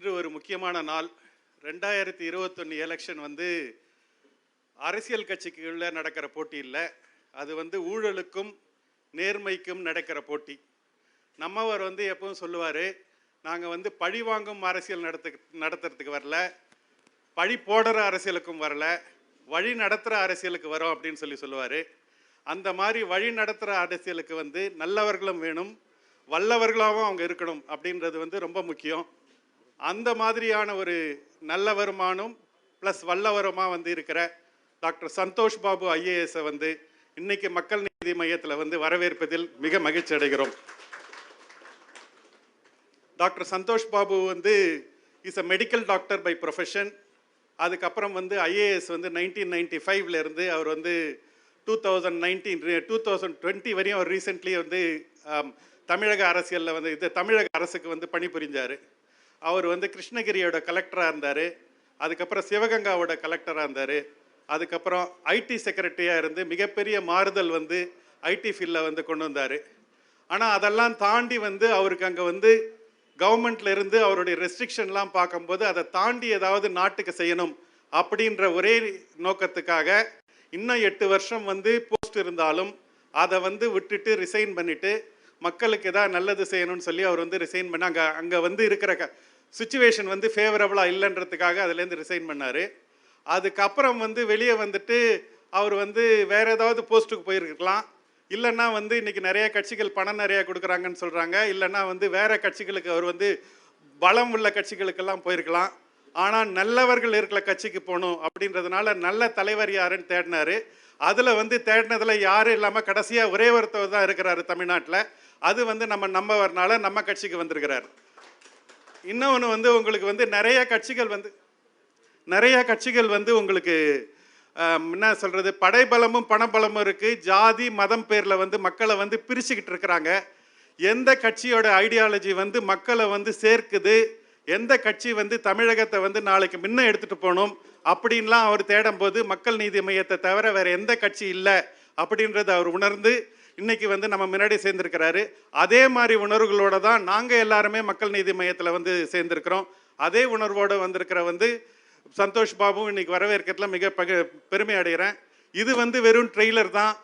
இன்று ஒரு முக்கியமான நாள். ரெண்டாயிரத்தி இருபத்தொன்று எலெக்ஷன் வந்து அரசியல் கட்சிக்குள்ள நடக்கிற போட்டி இல்லை. அது வந்து ஊழலுக்கும் நேர்மைக்கும் நடக்கிற போட்டி. நம்மவர் வந்து எப்பவும் சொல்லுவார் நாங்கள் வந்து பழி வாங்கும் அரசியல் நடத்து நடத்துறதுக்கு வரல. பழி போடுற அரசியலுக்கும் வரல. வழி நடத்துகிற அரசியலுக்கு வரோம் அப்படின்னு சொல்லி சொல்லுவார். அந்த மாதிரி வழி நடத்துகிற அரசியலுக்கு வந்து நல்லவர்களும் வேணும் வல்லவர்களாகவும் அவங்க இருக்கணும் அப்படின்றது வந்து ரொம்ப முக்கியம். அந்த மாதிரியான ஒரு நல்ல வருமானம் ப்ளஸ் வல்லவரமாக வந்து இருக்கிற டாக்டர் சந்தோஷ் பாபு ஐஏஎஸை வந்து இன்னைக்கு மக்கள் நீதி மையத்தில் வந்து வரவேற்பதில் மிக மகிழ்ச்சி அடைகிறோம். டாக்டர் சந்தோஷ் பாபு வந்து is a medical doctor by profession அதுக்கப்புறம் வந்து ஐஏஎஸ் வந்து நைன்டீன் நைன்டி ஃபைவ்லேருந்து அவர் வந்து two thousand nineteen two thousand twenty வரையும் அவர் ரீசெண்ட்லி வந்து தமிழக அரசியலில் வந்து இது தமிழக அரசுக்கு வந்து பணிபுரிஞ்சார். அவர் வந்து கிருஷ்ணகிரியோட கலெக்டராக இருந்தார். அதுக்கப்புறம் சிவகங்காவோட கலெக்டராக இருந்தார். அதுக்கப்புறம் ஐடி செக்ரட்டரியாக இருந்து மிகப்பெரிய மாறுதல் வந்து ஐடி ஃபீல்டில் வந்து கொண்டு வந்தார். ஆனால் அதெல்லாம் தாண்டி வந்து அவருக்கு அங்கே வந்து கவர்மெண்ட்ல இருந்து அவருடைய ரெஸ்ட்ரிக்ஷன்லாம் பார்க்கும்போது அதை தாண்டி ஏதாவது நாட்டுக்கு செய்யணும் அப்படின்ற ஒரே நோக்கத்துக்காக இன்னும் எட்டு வருஷம் வந்து போஸ்ட் இருந்தாலும் அதை வந்து விட்டுட்டு ரிசைன் பண்ணிவிட்டு மக்களுக்கு எதாவது நல்லது செய்யணும்னு சொல்லி அவர் வந்து ரிசைன் பண்ண அங்கே அங்கே வந்து இருக்கிற க சுச்சுவேஷன் வந்து ஃபேவரபுளாக இல்லைன்றதுக்காக அதுலேருந்து ரிசைன் பண்ணார். அதுக்கப்புறம் வந்து வெளியே வந்துட்டு அவர் வந்து வேற ஏதாவது போஸ்ட்டுக்கு போயிருக்கலாம். இல்லைன்னா வந்து இன்னைக்கு நிறைய கட்சிகள் பணம் நிறையா கொடுக்குறாங்கன்னு சொல்கிறாங்க இல்லைன்னா வந்து வேறு கட்சிகளுக்கு அவர் வந்து பலம் உள்ள கட்சிகளுக்கெல்லாம் போயிருக்கலாம். ஆனால் நல்லவர்கள் இருக்கிற கட்சிக்கு போகணும் அப்படின்றதுனால நல்ல தலைவர் யாருன்னு தேடினார். அதில் வந்து தேடினதில் யாரும் இல்லாமல் கடைசியாக ஒரே ஒருத்தவர் தான் இருக்கிறாரு தமிழ்நாட்டில். அது வந்து நம்ம நம்பவர்னால நம்ம கட்சிக்கு வந்திருக்கிறார். இன்னொன்று வந்து உங்களுக்கு வந்து நிறைய கட்சிகள் வந்து நிறைய கட்சிகள் வந்து உங்களுக்கு என்ன சொல்கிறது படைபலமும் பணபலமும் இருக்குது ஜாதி மதம் பேரில் வந்து மக்களை வந்து பிரிச்சுக்கிட்டு இருக்கிறாங்க. எந்த கட்சியோட ஐடியாலஜி வந்து மக்களை வந்து சேர்க்குது? எந்த கட்சி வந்து தமிழகத்தை வந்து நாளைக்கு முன்ன எடுத்துகிட்டு போகணும்? அப்படின்லாம் அவர் தேடும்போது மக்கள் நீதி மையத்தை தவிர வேறு எந்த கட்சி இல்லை. அப்படின்றத அவர் உணர்ந்து இன்னைக்கு வந்து நம்ம முன்னாடி சேர்ந்திருக்கிறாரு. அதே மாதிரி உணர்வுகளோட தான் நாங்கள் எல்லாருமே மக்கள் நீதி மையத்தில் வந்து சேர்ந்திருக்கிறோம். அதே உணர்வோடு வந்திருக்கிற வந்து சந்தோஷ் பாபு இன்னைக்கு வரவேற்கிறதுல மிக பக பெருமை அடைகிறேன். இது வந்து வெறும் ட்ரெய்லர் தான்.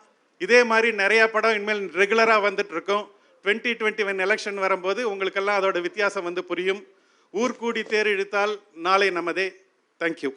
இதே மாதிரி நிறைய படம் இனிமேல் ரெகுலராக வந்துட்டு இருக்கும் டுவெண்ட்டி டுவெண்ட்டி ஒன் எலெக்ஷன் வரும்போது உங்களுக்கெல்லாம் அதோட வித்தியாசம் வந்து புரியும். ஊர் கூடி தேர் இழுத்தால் நாளை நமதே. தேங்க்யூ